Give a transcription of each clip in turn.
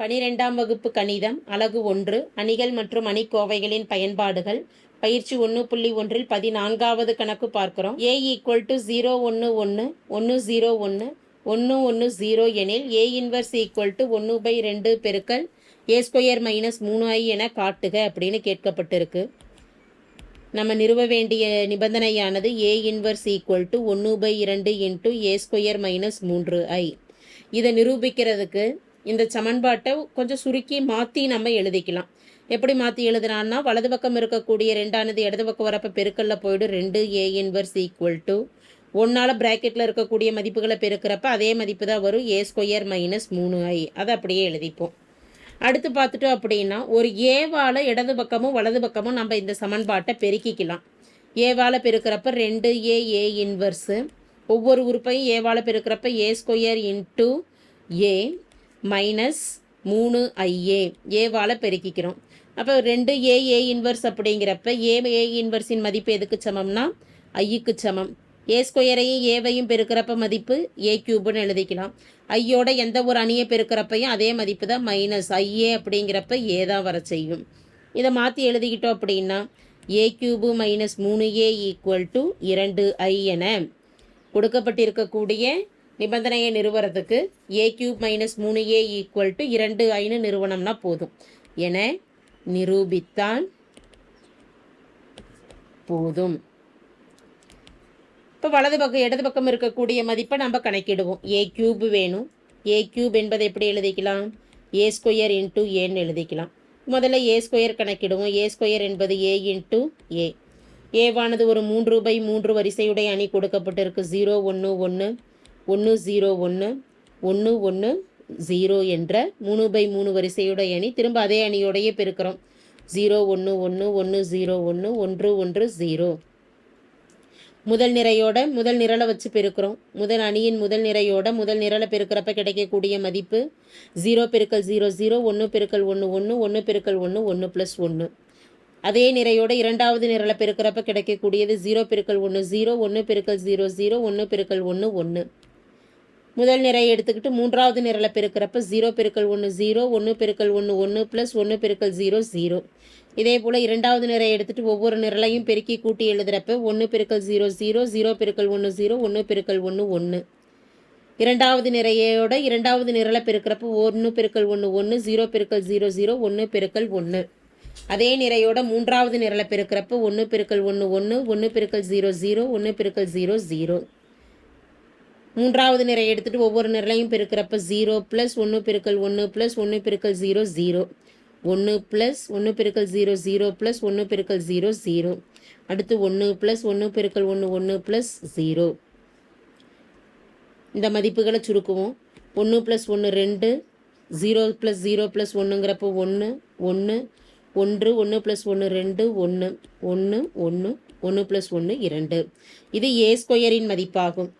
பனிரெண்டாம் வகுப்பு கணிதம் அலகு ஒன்று அணிகள் மற்றும் அணிக்கோவைகளின் பயன்பாடுகள். பயிற்சி ஒன்று புள்ளி ஒன்றில் பதினான்காவது கணக்கு பார்க்கிறோம். ஏ ஈக்குவல் டு ஜீரோ ஒன்று ஒன்று ஒன்று ஜீரோ ஒன்று ஒன்று ஒன்று ஜீரோ எனில் ஏ இன்வர்ஸ் ஈக்குவல் டு ஒன்று பை ரெண்டு பெருக்கல் ஏ ஸ்கொயர் மைனஸ் மூணு ஐ என காட்டுக அப்படின்னு கேட்கப்பட்டிருக்கு. நம்ம நிறுவ வேண்டிய நிபந்தனையானது ஏ இன்வர்ஸ் ஈக்குவல் டு ஒன்று பை இரண்டு இன்ட்டு ஏ ஸ்கொயர் மைனஸ் மூன்று ஐ இதை நிரூபிக்கிறதுக்கு இந்த சமன்பாட்டை கொஞ்சம் சுருக்கி மாற்றி நம்ம எழுதிக்கலாம். எப்படி மாற்றி எழுதுனான்னா வலது பக்கம் இருக்கக்கூடிய ரெண்டானது இடது பக்கம் வரப்போ பெருக்கல்ல போயிடும். ரெண்டு ஏ இன்வர்ஸ் ஈக்குவல் டு ஒன்றால் ப்ராக்கெட்டில் இருக்கக்கூடிய மதிப்புகளை பெருக்கிறப்ப அதே மதிப்பு தான் வரும். ஏ ஸ்கொயர் மைனஸ் மூணு ஐ அதை அப்படியே எழுதிப்போம். அடுத்து பார்த்துட்டோம் அப்படின்னா ஒரு ஏவால் இடது பக்கமும் வலது பக்கமும் நம்ம இந்த சமன்பாட்டை பெருக்கிக்கலாம். ஏவால் பெருக்கிறப்ப ரெண்டு ஏ ஏ இன்வர்ஸு ஒவ்வொரு உறுப்பையும் ஏவால் பெருக்கிறப்ப A square into A minus மூணு ஐஏ ஏவால் பெருக்கிக்கிறோம். அப்போ ரெண்டு ஏ ஏ இன்வர்ஸ் அப்படிங்கிறப்ப ஏ ஏ இன்வர்ஸின் மதிப்பு எதுக்கு சமம்னா? ஐயுக்கு சமம். ஏ ஸ்கொயரையும் ஏவையும் பெருக்கிறப்ப மதிப்பு ஏ கியூப்னு எழுதிக்கலாம். ஐயோட எந்த ஒரு அணியை பெருக்கிறப்பையும் அதே மதிப்பு தான் மைனஸ் ஐஏ அப்படிங்கிறப்ப ஏ தான் வர செய்யும். இதை மாற்றி எழுதிக்கிட்டோம் அப்படின்னா ஏ கியூபு மைனஸ் மூணு ஏ ஈக்குவல் டு இரண்டு ஐ என கொடுக்கப்பட்டிருக்கக்கூடிய நிபந்தனையை நிறுவறதுக்கு ஏ கியூப் மைனஸ் மூணு ஏ ஈக்குவல் டு இரண்டு ஐன்னு நிறுவனம்னா போதும். என நிரூபித்தால் போதும். இப்போ வலது பக்கம் இடது பக்கம் இருக்கக்கூடிய மதிப்பை நம்ம கணக்கிடுவோம். ஏ கியூப் வேணும். ஏ கியூப் என்பதை எப்படி எழுதிக்கலாம்? ஏ ஸ்கொயர் இன்ட்டு ஏன்னு எழுதிக்கலாம். முதல்ல ஏ ஸ்கொயர் கணக்கிடுவோம். ஏ ஸ்கொயர் என்பது ஏ இன்ட்டு ஏ ஏவானது ஒரு மூன்று பை மூன்று வரிசையுடைய அணி கொடுக்கப்பட்டிருக்கு. ஜீரோ ஒன்று ஒன்று ஒன்று ஜீரோ ஒன்று ஒன்று ஒன்று ஜீரோ என்ற மூணு பை மூணு வரிசையுடைய அணி திரும்ப அதே அணியோடையே பெருக்கிறோம். ஜீரோ ஒன்று ஒன்று ஒன்று ஜீரோ ஒன்று ஒன்று ஒன்று ஜீரோ. முதல் நிறையோட முதல் நிரலை வச்சு பெருக்கிறோம். முதல் அணியின் முதல் நிறையோட முதல் நிரலை பெருக்கிறப்ப கிடைக்கக்கூடிய மதிப்பு ஜீரோ பெருக்கல் ஜீரோ ஜீரோ ஒன்று பெருக்கல் ஒன்று ஒன்று ஒன்று பெருக்கல் ஒன்று ஒன்று ப்ளஸ் ஒன்று அதே நிறையோட இரண்டாவது நிரலை பெருக்கிறப்ப கிடைக்கக்கூடியது ஜீரோ பெருக்கல் ஒன்று ஜீரோ ஒன்று பெருக்கல் ஜீரோ ஜீரோ ஒன்று பெருக்கல் ஒன்று ஒன்று முதல் நிறை எடுத்துக்கிட்டு மூன்றாவது நிரலை பெருக்கிறப்ப ஜீரோ பெருக்கல் ஒன்று ஜீரோ ஒன்று பெருக்கல் ஒன்று ஒன்று ப்ளஸ் ஒன்று பெருக்கல் ஜீரோ ஜீரோ இதே போல் இரண்டாவது நிறை எடுத்துகிட்டு ஒவ்வொரு நிரலையும் பெருக்கி கூட்டி எழுதுகிறப்ப ஒன்று பெருக்கல் ஜீரோ ஜீரோ ஜீரோ பெருக்கல் ஒன்று ஜீரோ ஒன்று பெருக்கல் ஒன்று ஒன்று இரண்டாவது நிறையோட இரண்டாவது நிரலை பெருக்கிறப்ப ஒன்று பெருக்கல் ஒன்று ஒன்று ஜீரோ பெருக்கல் ஜீரோ ஜீரோ ஒன்று பெருக்கல் ஒன்று அதே நிறையோட மூன்றாவது நிரலை பெருக்கிறப்ப ஒன்று பெருக்கல் ஒன்று ஒன்று ஒன்று பெருக்கல் ஜீரோ ஜீரோ ஒன்று பெருக்கல் ஜீரோ ஜீரோ மூன்றாவது நிறை எடுத்துகிட்டு ஒவ்வொரு நிரலையும் பெருக்கிறப்ப ஜீரோ ப்ளஸ் ஒன்று பெருக்கல் ஒன்று ப்ளஸ் ஒன்று பெருக்கல் ஜீரோ ஜீரோ ஒன்று ப்ளஸ் ஒன்று பெருக்கல் ஜீரோ ஜீரோ ப்ளஸ் ஒன்று பெருக்கல் ஜீரோ ஜீரோ அடுத்து ஒன்று ப்ளஸ் ஒன்று பெருக்கல் ஒன்று ஒன்று ப்ளஸ் ஜீரோ இந்த மதிப்புகளை சுருக்குவோம். ஒன்று ப்ளஸ் ஒன்று ரெண்டு ஜீரோ ப்ளஸ் ஜீரோ ப்ளஸ் ஒன்றுங்கிறப்போ ஒன்று ஒன்று ஒன்று ஒன்று ப்ளஸ் ஒன்று ரெண்டு ஒன்று ஒன்று ஒன்று ஒன்று ப்ளஸ் ஒன்று இரண்டு. இது ஏ ஸ்கொயரின் மதிப்பாகும்.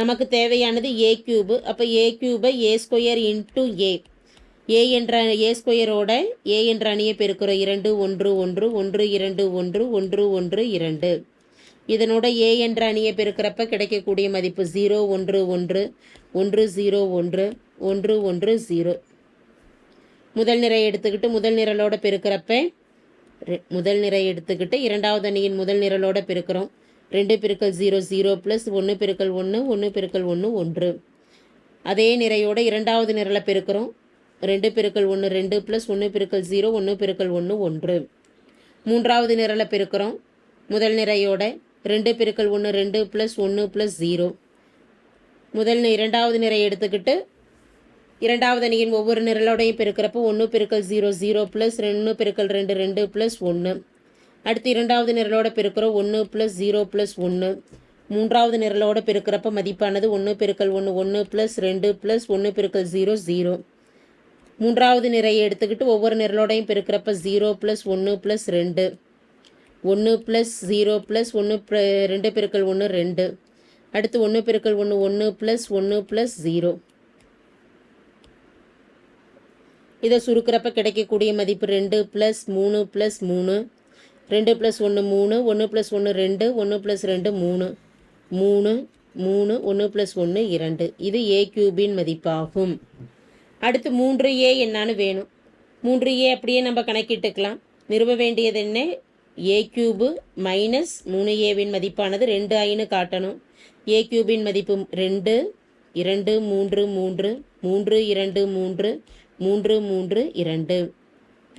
நமக்கு தேவையானது ஏ கியூபு அப்போ ஏ கியூபை ஏ ஸ்கொயர் இன்ட்டு ஏ ஏ என்ற ஏ ஸ்கொயரோட ஏ என்ற அணியை பெருக்கிறோம். இரண்டு ஒன்று ஒன்று ஒன்று இரண்டு ஒன்று ஒன்று ஒன்று இரண்டு. இதனோட ஏ என்ற அணியை பெருக்கிறப்ப கிடைக்கக்கூடிய மதிப்பு ஜீரோ ஒன்று ஒன்று ஒன்று ஜீரோ ஒன்று ஒன்று ஒன்று ஜீரோ முதல் நிறை எடுத்துக்கிட்டு முதல் நிரலோட பெருக்கிறப்ப முதல் நிறை எடுத்துக்கிட்டு இரண்டாவது அணியின் முதல் நிரலோட பெருக்கிறோம். ரெண்டு பெருக்கல் ஜீரோ ஜீரோ ப்ளஸ் ஒன்று பெருக்கல் ஒன்று ஒன்று பெருக்கல் ஒன்று ஒன்று. அதே நிறையோட இரண்டாவது நிரலை பெருக்கிறோம். ரெண்டு பெருக்கல் ஒன்று ரெண்டு ப்ளஸ் ஒன்று பெருக்கல் ஜீரோ ஒன்று பெருக்கல் ஒன்று ஒன்று. மூன்றாவது நிரலை பெருக்கிறோம். முதல் நிறையோட ரெண்டு பெருக்கல் ஒன்று ரெண்டு ப்ளஸ் ஒன்று ப்ளஸ் ஜீரோ. முதல் இரண்டாவது நிறை எடுத்துக்கிட்டு இரண்டாவது அணியின் ஒவ்வொரு நிரலோடையும் பெருக்கிறப்போ ஒன்று பெருக்கல் ஜீரோ ஜீரோ ப்ளஸ் ரெண்டு பெருக்கல் ரெண்டு ரெண்டு ப்ளஸ் ஒன்று அடுத்து இரண்டாவது நிரலோட பெருக்கிற ஒன்று ப்ளஸ் ஜீரோ ப்ளஸ் ஒன்று மூன்றாவது நிரலோட பெருக்கிறப்ப மதிப்பானது ஒன்று பெருக்கல் ஒன்று ஒன்று ப்ளஸ் ரெண்டு ப்ளஸ் ஒன்று பெருக்கல் ஜீரோ ஜீரோ மூன்றாவது நிறையை எடுத்துக்கிட்டு ஒவ்வொரு நிரலோடையும் பெருக்கிறப்ப ஜீரோ ப்ளஸ் ஒன்று ப்ளஸ் ரெண்டு. ஒன்று ப்ளஸ் ஜீரோ ப்ளஸ் ஒன்று ரெண்டு பெருக்கல் ஒன்று ரெண்டு. அடுத்து ஒன்று பெருக்கல் ஒன்று ஒன்று ப்ளஸ் ஒன்று ப்ளஸ் ஜீரோ இதை சுருக்கிறப்ப கிடைக்கக்கூடிய மதிப்பு ரெண்டு ப்ளஸ் மூணு ப்ளஸ் மூணு. ரெண்டு ப்ளஸ் ஒன்று மூணு ஒன்று ப்ளஸ் ஒன்று ரெண்டு ஒன்று ப்ளஸ் ரெண்டு மூணு மூணு மூணு ஒன்று ப்ளஸ் ஒன்று இரண்டு. இது ஏ கியூபின் மதிப்பாகும். அடுத்து மூன்று ஏ என்னான்னு வேணும். மூன்று ஏ அப்படியே நம்ம கணக்கிட்டுக்கலாம். நிறுவ வேண்டியது என்ன? ஏ கியூபு மைனஸ் மூணு ஏவின் மதிப்பானது ரெண்டு ஐன்னு காட்டணும். ஏ கியூபின் மதிப்பு ரெண்டு இரண்டு மூன்று மூன்று மூன்று இரண்டு மூன்று மூன்று மூன்று இரண்டு.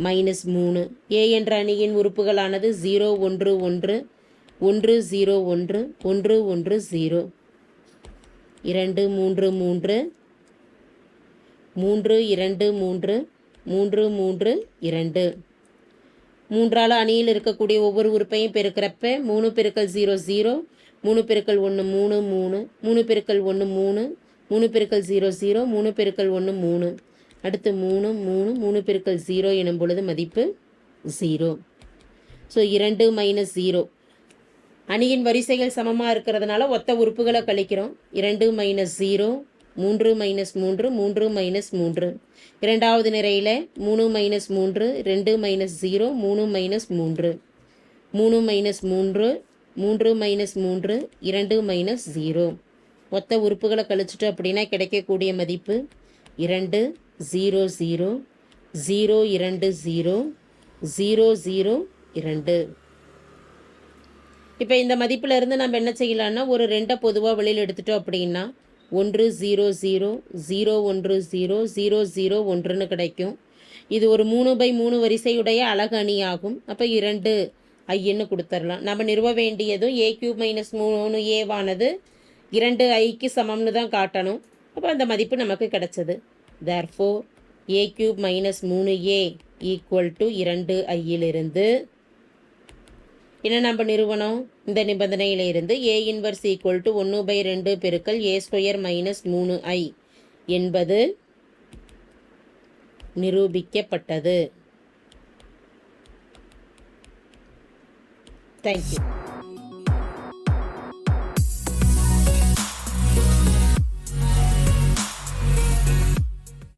மைனஸ் மூணு. ஏ என்ற அணியின் உறுப்புகளானது ஜீரோ ஒன்று ஒன்று ஒன்று ஜீரோ ஒன்று ஒன்று ஒன்று ஜீரோ இரண்டு மூன்று மூன்று மூன்று இரண்டு மூன்று மூன்று மூன்று இரண்டு. மூன்றால் அணியில் இருக்கக்கூடிய ஒவ்வொரு உறுப்பையும் பெருக்கிறப்ப மூணு பெருக்கல் ஜீரோ ஜீரோ மூணு பெருக்கல் ஒன்று மூணு மூணு மூணு பெருக்கல் ஒன்று மூணு மூணு பெருக்கல் ஜீரோ ஜீரோ மூணு பெருக்கல் ஒன்று மூணு. அடுத்து மூணு மூணு மூணு பெருக்கள் ஜீரோ எனும் பொழுது மதிப்பு ஜீரோ. ஸோ இரண்டு மைனஸ் ஜீரோ அணியின் வரிசைகள் சமமாக இருக்கிறதுனால ஒத்த உறுப்புகளை கழிக்கிறோம். இரண்டு மைனஸ் ஜீரோ மூன்று மைனஸ் மூன்று மூன்று மைனஸ் மூன்று. இரண்டாவது நிறையில் மூணு மைனஸ் மூன்று ரெண்டு மைனஸ் ஜீரோ மூணு மைனஸ் மூன்று. மூணு மைனஸ் மூன்று மூன்று மைனஸ் மூன்று இரண்டு மைனஸ் ஜீரோ மொத்த உறுப்புகளை கழிச்சிட்டு அப்படின்னா கிடைக்கக்கூடிய மதிப்பு இரண்டு ஜீரோ ஜீரோ ஜீரோ இரண்டு ஜீரோ ஜீரோ ஜீரோ இரண்டு இப்போ இந்த மதிப்புல இருந்து நம்ம என்ன செய்யலான்னா ஒரு ரெண்டை பொதுவாக வெளியில் எடுத்துட்டோம் அப்படின்னா ஒன்று ஜீரோ ஜீரோ ஜீரோ ஒன்று ஜீரோ ஜீரோ ஜீரோ ஒன்றுன்னு கிடைக்கும். இது ஒரு மூணு பை மூணு வரிசையுடைய அழகு அணி ஆகும் அப்போ இரண்டு ஐன்னு கொடுத்துடலாம் நம்ம நிறுவ வேண்டியதும் ஏ கியூப் மைனஸ் மூணு ஏவானது இரண்டு ஐக்கு சமம்னு தான் காட்டணும். அப்போ அந்த மதிப்பு நமக்கு கிடைச்சது. தேர்ஃபோர் ஏ கியூப் மைனஸ் மூணு ஏ ஈக்குவல் டு இரண்டு ஐயிலிருந்து என்ன நம்ம நிறுவனம்? இந்த நிபந்தனையில இருந்து ஏ இன்வர்ஸ் ஈக்குவல் டு ஒன்று பை ரெண்டு பெருக்கல் ஏ ஸ்கொயர் மைனஸ் மூணு ஐ என்பது நிரூபிக்கப்பட்டது. தேங்க்யூ